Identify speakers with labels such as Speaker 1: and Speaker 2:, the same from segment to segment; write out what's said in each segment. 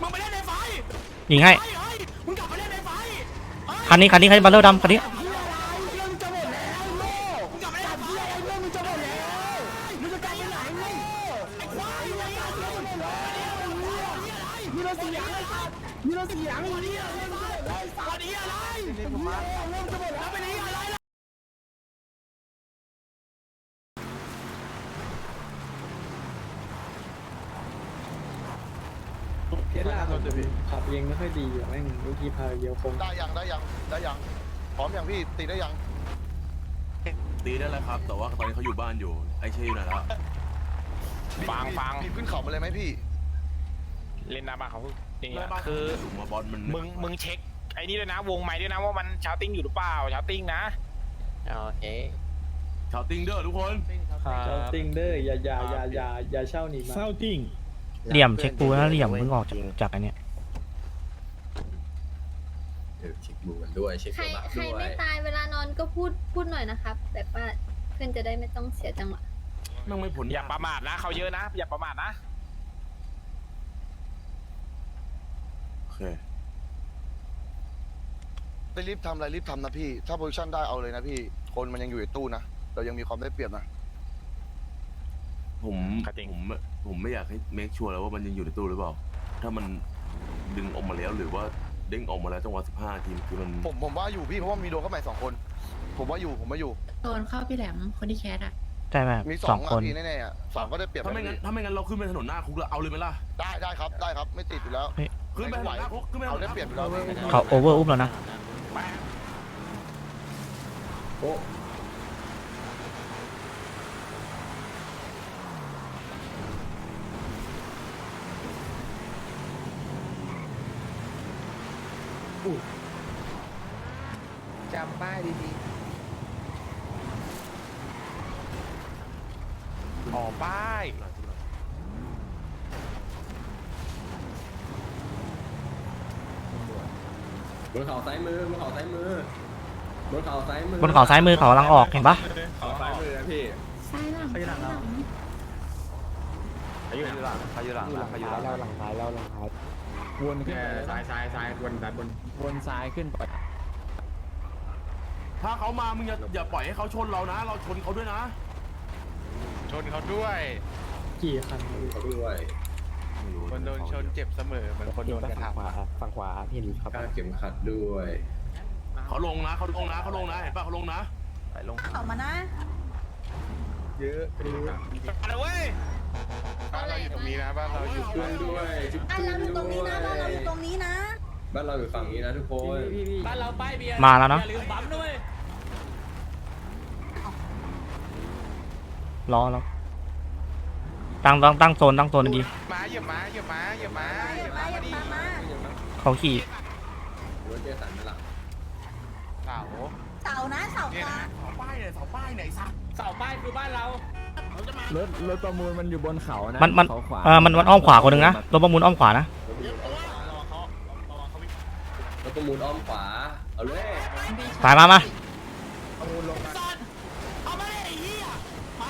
Speaker 1: มึงไปเล่นในไฟ
Speaker 2: ยิงให้
Speaker 1: ไอ้เฮ้ยมึงกลับมาเล่นในไฟ
Speaker 2: คันนี้คันนี้คันนี้บัลเลอร์ดำคันนี้
Speaker 3: ทสลาขับขับเองไม่ค่อยดีอยู่แม่งเมื่อกี้พาเดียวคง
Speaker 4: ได้ยังได้ยังได้ยังพร้อมยังพี่ตีได้ยัง
Speaker 5: ตีได้แล้วครับ แต่ว่าตอนนี้เขาอยู่บ้านอยู่ ไอ้เช่อยู่ไหนแล้ว
Speaker 6: ฟังฟัง
Speaker 4: พี่ขึ้นเขามาเลยไหมพี่
Speaker 6: เล่นหน้าบ้านเขานี่
Speaker 5: หน้า
Speaker 6: อะ
Speaker 5: บ้าน
Speaker 6: คือ
Speaker 5: สูงมาบอลมัน
Speaker 6: มึงมึงเช็คไอ้นี่ด้วยนะ วงไม้ด้วยนะว่ามันชาวติ้งอยู่หรือเปล่าชาวติ้งนะ
Speaker 7: โอเค
Speaker 5: ชาวติงเดอร์ทุกคน
Speaker 3: เจ้าติงเด้ออย่าอย่าอย่าอย่าอย่าเช่าหนีมา
Speaker 2: เหลี่ยมเช็คกูนะเหลี่ยมมึงออกจากจากอันเนี้ย
Speaker 7: เออเช็คบูกันด้วยเช็ค
Speaker 8: ใคร
Speaker 7: ตัวบัก
Speaker 8: ใคร
Speaker 7: ด้ว
Speaker 8: ไม่
Speaker 7: ย
Speaker 8: ตายเวลานอนก็พูดพูดหน่อยนะครับแบบว่าเพื่อนจะได้ไม่ต้องเสียจังหวะ
Speaker 5: แม่งไม่ผล
Speaker 6: อย่าประมาทนะเขาเยอะนะ อย่าประมาทนะ
Speaker 5: โอเค
Speaker 4: ไปรีบทำอะไรรีบทำนะพี่ ถ้าโพซิชั่นได้เอาเลยนะพี่ คนมันยังอยู่ในตู้นะ เรายังมีความได้เปรียบนะ
Speaker 5: ผม
Speaker 6: ก็จริง
Speaker 5: ผมผมไม่อยากให้เมคชัวร์แล้วว่ามันยังอยู่ในตู้หรือเปล่า ถ้ามันดึงออกมาแล้วหรือว่า เด้งออกมาแล้วจังหวะ15ทีมคือมัน
Speaker 4: ผมผมว่าอยู่พี่เพราะว่ามีโดนเข้ามาสองคน ผมว่าอยู่ผมว่าอยู่
Speaker 9: โดนเข้าพี่แหลมคนที่แคสอะ
Speaker 2: ใช่ไหม
Speaker 4: มีส
Speaker 2: ส
Speaker 4: อ
Speaker 2: องง
Speaker 4: อะ
Speaker 2: คน
Speaker 4: พี่แน่ๆอะสามก็ได้เปรียบ
Speaker 5: ถ้าไม่
Speaker 4: นะ
Speaker 5: งั้น
Speaker 4: พี่
Speaker 5: ถ้าไม่งั้นเราขึ้นไปถนนหน้าคุกแล้วเอาเลยไหมล่ะ
Speaker 4: ได้ได้ครับได้ครับไม่ติดอยู่แล้ว
Speaker 5: ขึ้นไปถนนหน้าคุกขึ้นไปถน
Speaker 4: เอา
Speaker 5: นห
Speaker 4: ได้
Speaker 5: น้า
Speaker 4: เปรียบ
Speaker 5: คุ
Speaker 4: อกยู่แล้วพี่
Speaker 2: เขาโอเวอร์อุ้มแล้วนะ
Speaker 3: โอ้
Speaker 7: จำป้ายดี
Speaker 6: อ๋อป้าย
Speaker 7: ๆบนเขาซ้ายมือบนเขาซ้ายมือบนเขาซ้ายมือบ
Speaker 2: นเขาซ้ายมือเขากำลังออกเห็นปะ
Speaker 7: เขาซ้ายมือนะพี่
Speaker 9: ซ้ายหลังซ้ายหลัง
Speaker 6: เขาอยู่หลังเขาอยู่หลังเขาอยู่หลัง
Speaker 3: เราหลังท้ายเราหลังท้ายวนขึ้นไป
Speaker 7: ซ้ายซ้ายซ้ายบนซ้ายบน
Speaker 3: วนซ้ายขึ้นไป
Speaker 5: ถ้าเขามามึงอย่าอย่าปล่อยให้เขาชนเรานะ เราชนเขาด้วยนะ
Speaker 6: ชนเขาด้วย
Speaker 3: กี่คัน
Speaker 7: เขาด้วย
Speaker 6: คนโดนชนเจ็บเสมอเหมือนคนโดนกระทำ
Speaker 3: ขวาฝั่งขวาเห็นครับ
Speaker 7: การเข็มขัดด้วย
Speaker 5: เขาลงนะเขาลงนะเขาลงนะเห็นป่ะเขาลงนะ
Speaker 6: ไปลง
Speaker 9: ออกมานะ
Speaker 6: เยอะอะไรเว้ยบ้านเราอยู่ตรงนี้นะบ้านเราอยู่
Speaker 7: เพื่อนด้วยจุ๊บ
Speaker 9: บ้านเราอยู่ตรงนี้นะบ้านเราอยู่ตรงนี้นะ
Speaker 7: บ้านเราอยู่ฝั่งนี้นะทุกคน
Speaker 3: บ้านเราป้ายเบียร์
Speaker 2: มาแล้วเนาะ
Speaker 3: อย่าลืมบั๊มด้วย
Speaker 2: รอแล้วตั้งตั้งตั้งโซนตั้งโซนดี
Speaker 6: มาเหยียบมาเหยียบมาเหยียบมาเหยียบ
Speaker 9: มา
Speaker 6: มา
Speaker 9: อย่า
Speaker 6: มาดิ
Speaker 9: ตามมา
Speaker 2: เขาขี่
Speaker 7: รถเจสันนั่นแหละ
Speaker 6: เสา
Speaker 9: เสานะเสา
Speaker 6: เนี่ย
Speaker 9: กลา
Speaker 6: นะ
Speaker 9: ง
Speaker 5: เสาป้ายเนี่ยเสาป้ายไหนสัก
Speaker 3: เสาป้ายคือบ้านเรารถรถประมูลมันอยู่บนเขานะ
Speaker 2: มันมัน
Speaker 3: เขาขวา
Speaker 2: เออมันมันอ้อมขวาคนหนึ่งนะรถประมูลอ้อมขวานะ
Speaker 7: รถประมูลอ้อมขวาเอาเลย
Speaker 2: สายมามา
Speaker 1: สัตว์เอามาเลยไอ้เหี้ยมา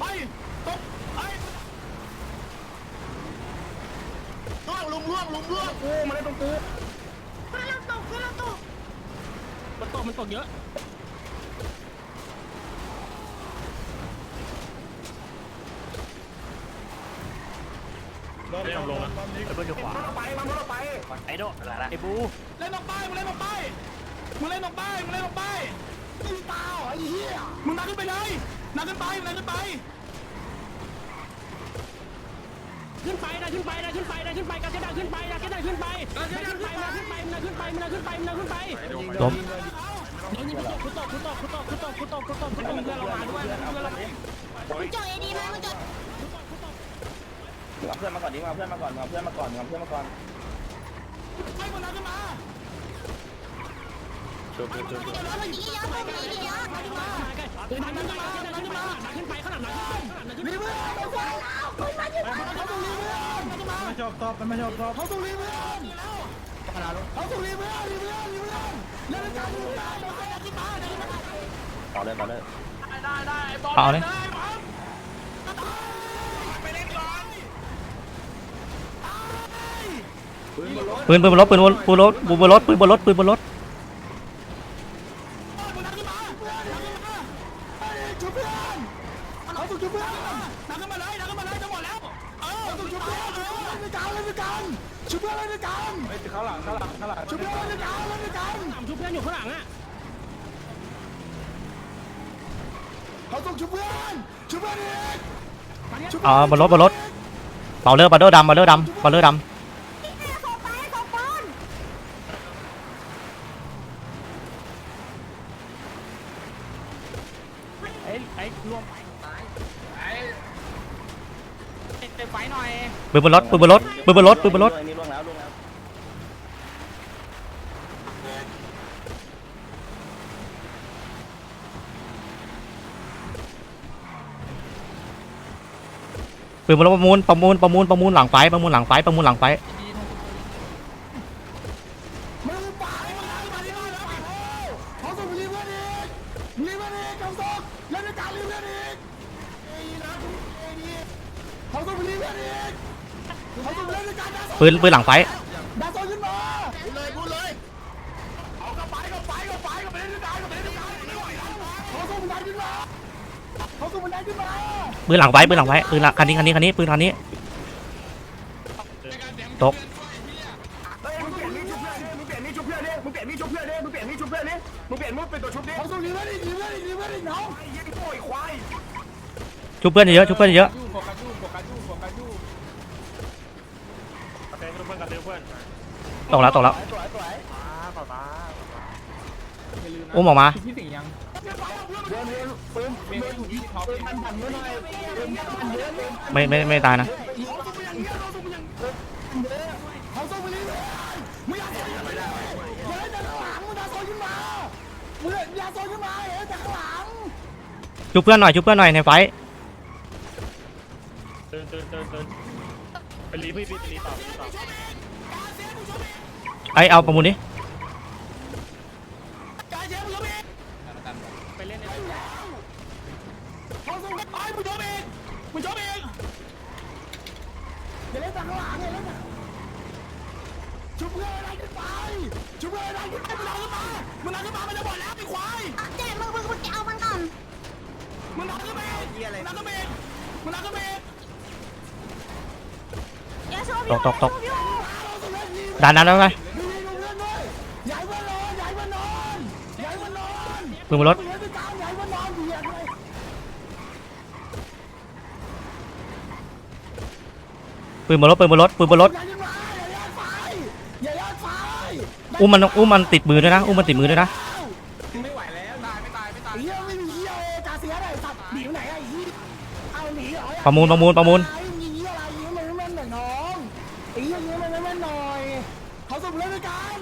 Speaker 1: ไปตกไปล่วงลุมล่วงลุมล่วงกูมาเลยตรงกู
Speaker 9: เพื่อนเราตกเพื่อนเราตก
Speaker 3: มันตกมันตกเยอะ
Speaker 5: ไม่ยอมลงนะไอ้เพื่อนจะขวา
Speaker 1: ไปมันรถไป
Speaker 6: ไอ้โดอะไรไอ้บู
Speaker 1: เล่นออกไปมึงเล่นออกไปมึงเล่นออกไปมึงเล่นออกไปมึงตาไอ้เหี้ยมึงนักขึ้นไปเลย นั่ขึ้นไปนั่งขึ้นไป
Speaker 3: ขึ้นไปนะขึ้นไปนะขึ้นไปนะขึ้นไปกันจะดัขึ้นไปนะจะดัขึ้นไปนะขึ้นไปนะขึ้นไปนะขึ้นไปนะขึ้นไปนะขึ้นไป
Speaker 2: ล้ม
Speaker 3: คุณตอกคุณตอกคุณตอกคุณตอกคุณตอกคุณตอกคุณตอกเพื่อนเรามาด้วยเพื่อนเรา
Speaker 9: คุณจอเอดีมาคุณจอ
Speaker 6: เเพื่อนมาก่อนดิมาเพื่อนมาก่อนมาเพื่อนมาก่อนมาเพื่อนมาก่อน
Speaker 1: ให้คนนั้
Speaker 9: นจะมา
Speaker 1: บจบจบมา
Speaker 3: จบตอบมันมาจบตอบ
Speaker 1: เขาตรงนี้เพื่อนเขาตรงนี้เพื่อนเพื่อนเพื่อนเล่นการเมืองโดนใครอธิบายต่อเลย
Speaker 2: ต่อเลยได้ได้ต่อเลยปืนบนรถปืนบนรถปืนบนรถปืนบนรถ
Speaker 1: ปืนบนรถปืนบนรถ เพื่อบอน
Speaker 3: อี
Speaker 1: ก
Speaker 2: เอ๋อบนรถบนรถเบาเลอร์บาเลอร์ดำบาเลอร์ดำบาเลอร์ด
Speaker 9: ไอ้
Speaker 3: ไอ้รวมไอ้ไอ้ไฟหน่อยำ
Speaker 2: ปืนบนรถปืนบนรถปืนบนรถปืนบนรถ ปืนประมูลประมูลประมูลประมูลหลังไฟประมูลหลังไฟประมูลหลังไฟ
Speaker 1: ปืน
Speaker 2: ปืนหลังไฟ
Speaker 1: ส่งบันไดขึ้นมา
Speaker 2: ปืนหลังไฟปืนหลังไฟปืนหลังคันนี้คันนี้คันนี้ปืนคันนี้ตก
Speaker 1: เฮ้ยมึงเปลี่ยนมีดชุบเพื่อนดิมึงเปลี่ยนมีดชุบเพื่อนดิมึงเปลี่ยนมีดชุบเพื่อนดิมึงเปลี่ยนมีดชุบเพื่อนดิมึงเปลี่ยนมุดเป็นตัวชุบดิเขาส่งรีเพื่อนอีกรีเพื่อนอีกรีเพื่อนอีกน้องไอ้ยี่โป้ยควาย
Speaker 2: ชุบเพื่อนเยอะชุบเพื่อนเยอะ
Speaker 6: โฟกัสยูโฟกัสยูโฟกัสยูกระเตงเพื่อนกระเตงเพื่อน
Speaker 2: ตกแล้วตกแล้ว
Speaker 1: สวยสวย
Speaker 6: ป้าป้าป้า
Speaker 2: อุ้มออกมา
Speaker 6: พี่สิงยัง
Speaker 1: เดินเดินปืน
Speaker 6: เมย์อยู่ที่ท็อป
Speaker 1: ปืนมันปั่นเยอะหน่อยปืนมันเยอะปืน
Speaker 2: ไม่ไม่ไม่ตายนะ
Speaker 1: เขาส่งไปอย่างเงี้ยเขาส่งไปอย่างเยอะเขาส่งไปเรื่อยๆมึงอย่าโซนขึ้นมาอย่าเล่นแต่ข้างหลังมึงอย่าโซนขึ้นมามึงอย่าโซนขึ้นมาเฮ้ยแต่ข้างหลัง
Speaker 2: ชุบเพื่อนหน่อยชุบเพื่อนหน่อยในไฟ
Speaker 6: เดินเดินเดินเดินไปรีพี่พี่ไปรีต่อต่อ
Speaker 2: ไอเอาประมูลนี้
Speaker 1: น
Speaker 3: น
Speaker 1: อนปืน
Speaker 2: บนรถ
Speaker 1: เพื่อนด้วยกันใหญ่เพื่อนนอนเหยียดเลย
Speaker 2: ปืนบนรถปืนบนรถปืนบนรถ
Speaker 1: อย่าขึ้นมาอย่าแยกไฟอย่าแยกไฟ
Speaker 2: อุ้มมันอุ้มมันติดมือด้วยนะอุ้มมันติดมือด้วยนะ
Speaker 1: ประ
Speaker 2: มูลประมูลประมูล
Speaker 1: ไอ้มีเฮียอะไรยิงมันไม่แม่นหน่อยน้องไอ้เฮียยิงมันไม่แม่นหน่อยเขาสมเล่นด้วยกัน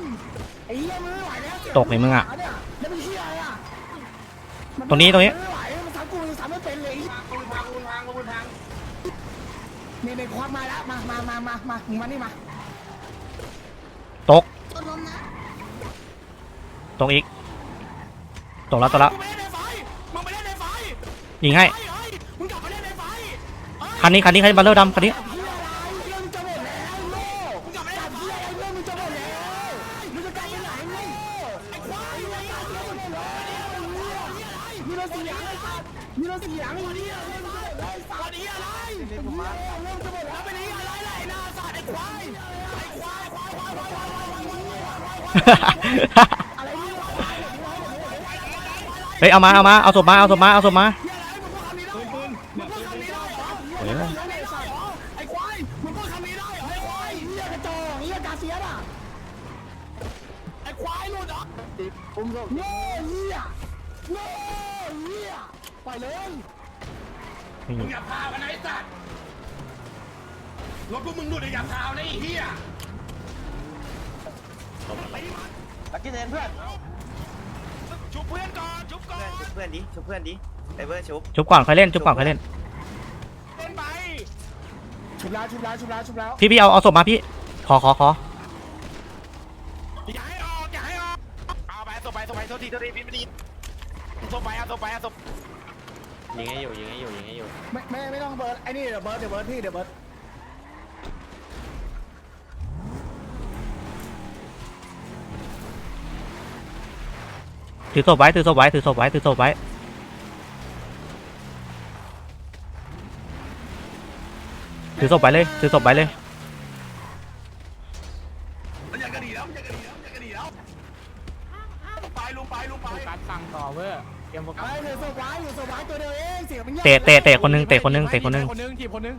Speaker 1: ไอ้เฮียมันไม่ไหวแล้ว
Speaker 2: ตกเลยมึงอะ
Speaker 1: เนี่ยแล้วเป็นเฮียอะไรอะมั
Speaker 2: ตรงนี้ตรงนี้
Speaker 1: ไม่ไหวมันทำกูยังทำไม่เป็นเลย
Speaker 6: ปูนทางปูนทางปูนทาง
Speaker 1: นี่ในควักมาแล้วมามามามามามึงมานี่มา
Speaker 2: ตก
Speaker 9: ตัวล้มนะ
Speaker 2: ตกอีกตกแล้วตกแล้ว
Speaker 1: มึงไปเล่นในไฟมึงไปเล่นในไฟ
Speaker 2: ยิงให้ คันนี้คันนี้คันนี้บัลเลอร์ดำคันนี้
Speaker 1: เฮ้ยเอามาเอา
Speaker 2: มาเอาศพมาเอาศพมาเอาศพมา
Speaker 1: เฮียอะไรมึงพูดคำนี้ได้เหรอมึงพูดคำนี้ได้เหรอไอ้ควายมึงพูดคำนี้ได้เหรอไอ้ควายเฮียกระจอกเฮียกาเซียสอะไอ้ควายหลุดเหรอผมโง่เฮียโง่เฮียปล่อยเลย
Speaker 6: อย่าพากันไอ้สัตว์รถพวกมึงหลุดอย่าพาไอ้เหี้ย
Speaker 10: ลักกี้เซนเพื่อน
Speaker 6: ชุบเพื่อนก่อนชุบก่อน
Speaker 10: ชุบเพื่อนดิชุบเพื่อนดิไอเบอร์ชุบ
Speaker 2: ชุบก่อนค่อยเล่นชุบก่อนค่อยเล่น
Speaker 6: เล่นไป
Speaker 1: ชุบแล้วชุบแล้วชุบแล้วชุบแล้ว
Speaker 2: พี่พี่เอาเอาศพมาพี่ ขอขอขอ
Speaker 6: อย่าให้ออกอย่าให้ออกเอาไปเอา
Speaker 5: ศพไปเอาศพไปโทษทีโทษทีพี่ไม่ดีเอาศพไปเอาศพไปเอาศพ
Speaker 11: ยิงให้อยู่ยิงให้อยู่ยิงให้อยู่
Speaker 1: ไม่ไม่ไม่ต้องเบิร์ดไอ้นี่เดี๋ยวเบิร์ดเดี๋ยวเบิร์ดพี่เดี๋ยวเบิร์ด
Speaker 2: ถือศพไว้ถือศพไว้ถือศพไว้ถือศพไว้ ถือศพไปเลย ถือศพไปเลย
Speaker 5: มันอยากกระดีแล้วมันอยากกระดีแล้วมันอยากกระดีแล้วไปลุงไปลุงไป
Speaker 6: การสั่งต่อเว้ยเตรียมโฟกัส
Speaker 1: ไอ้เดี๋ยวสวายอยู่สวายตัวเดียวเองเสียงมัน
Speaker 2: เตะเตะเตะคนหนึงเตะคนหนึงเตะคนหนึง
Speaker 6: คนนึงทีคนนึง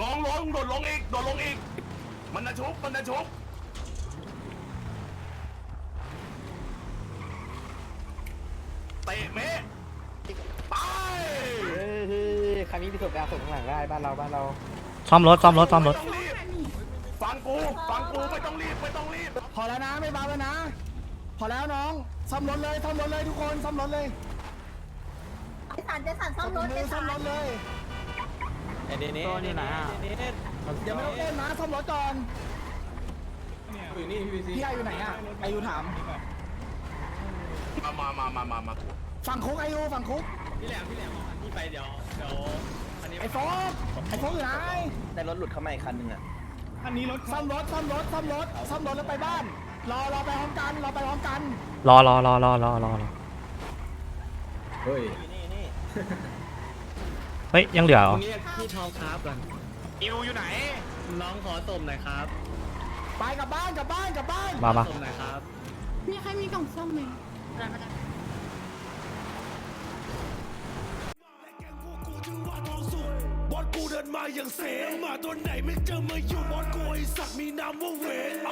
Speaker 5: ลงลงโดดลงอีกโดดลงอีก มันจะชุบมันจะชุบเตะเมะไป
Speaker 11: ใครมีประสบการณ์ส่งข้างหลังได้บ้านเราบ้านเรา
Speaker 2: ซ่อมรถซ่อมรถซ่อมรถ
Speaker 5: ไต้องรีบฟังกูฟังกูไม่ต้องรีบไม่ต้องรีบ
Speaker 1: พอแล้วนะไม่เบาแล้วนะ พอแล้วน้องซ่อมรถเลยซ่อมรถเลยทุกคนซ่อมรถเลย
Speaker 12: เจสันเจสันซ่อมรถเจ
Speaker 1: ซ่
Speaker 12: สั
Speaker 1: อม
Speaker 12: น
Speaker 1: รถเลย
Speaker 11: ไอเดนิ
Speaker 6: ตัวนี่ไหนอะ
Speaker 1: เดี๋ยวไม่ต้องเต้นนะซ่อมรถก่อน
Speaker 7: อยู่นี่พี่ซี
Speaker 1: พี่ไออยู่ไหนอะไอยูถาม
Speaker 5: มามามามามามา
Speaker 1: ฝั่งคุกไอยูฝั่งคุก
Speaker 11: พี่แหลมพี่แหลมพี่ไปเดี๋ยวเดี๋ยวอันนี้
Speaker 1: ไอโฟกไอโฟกอยู่ไหน
Speaker 11: ได้รถหลุดเข้ามาอีกคันหนึ่งอะ
Speaker 1: ซ่อมรถซ่อมรถซ่อมรถซ่อมรถแล้วไปบ้าน รอรอไปพร้อมกันรอไปพร้อมกัน
Speaker 2: รอรอรอรอรอรอรอ
Speaker 7: เฮ้ย
Speaker 11: นี่นี่
Speaker 2: เฮ้ยยังเหลือเหรอ
Speaker 11: เรียกพี่ทองครับก่อน
Speaker 5: อิวอยู่ไหน
Speaker 11: น้องขอสมหน่อยครับ
Speaker 1: ไปกลับบ้านกลับบ้านกลับบ้าน
Speaker 2: มามา
Speaker 11: สมหน่อยครับ
Speaker 12: มีใครมีกล่องซ่อมไหม
Speaker 5: บอสกูเดินมาอย่างเสงมาตัวไหนไม่เจอมาอยู่บอสกูไอสักมีนามว่าเวน